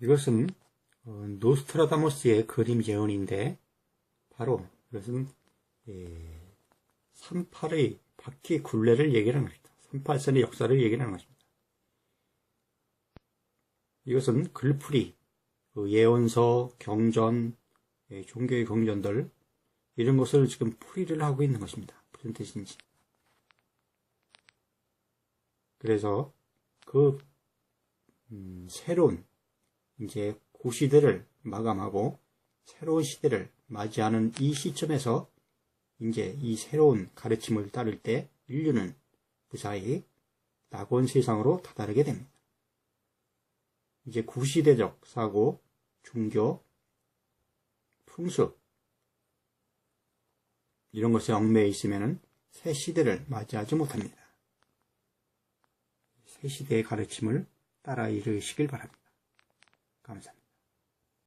이것은 어, 노스트라다무스의 그림 재현인데 바로 이것은 예, 38의 바퀴 굴레를 얘기하는 것입니다. 38선의 역사를 얘기하는 것입니다. 이것은 글풀이, 그 예언서, 경전, 예, 종교의 경전들 이런 것을 지금 풀이를 하고 있는 것입니다. 무슨 뜻인지. 그래서 그 음, 새로운 이제 고시대를 마감하고 새로운 시대를 맞이하는 이 시점에서 이제 이 새로운 가르침을 따를 때 인류는 무사히 낙원 세상으로 다다르게 됩니다. 이제 구시대적 사고, 종교, 풍습 이런 것에 얽매여 있으면 새 시대를 맞이하지 못합니다. 새 시대의 가르침을 따라 이르시길 바랍니다.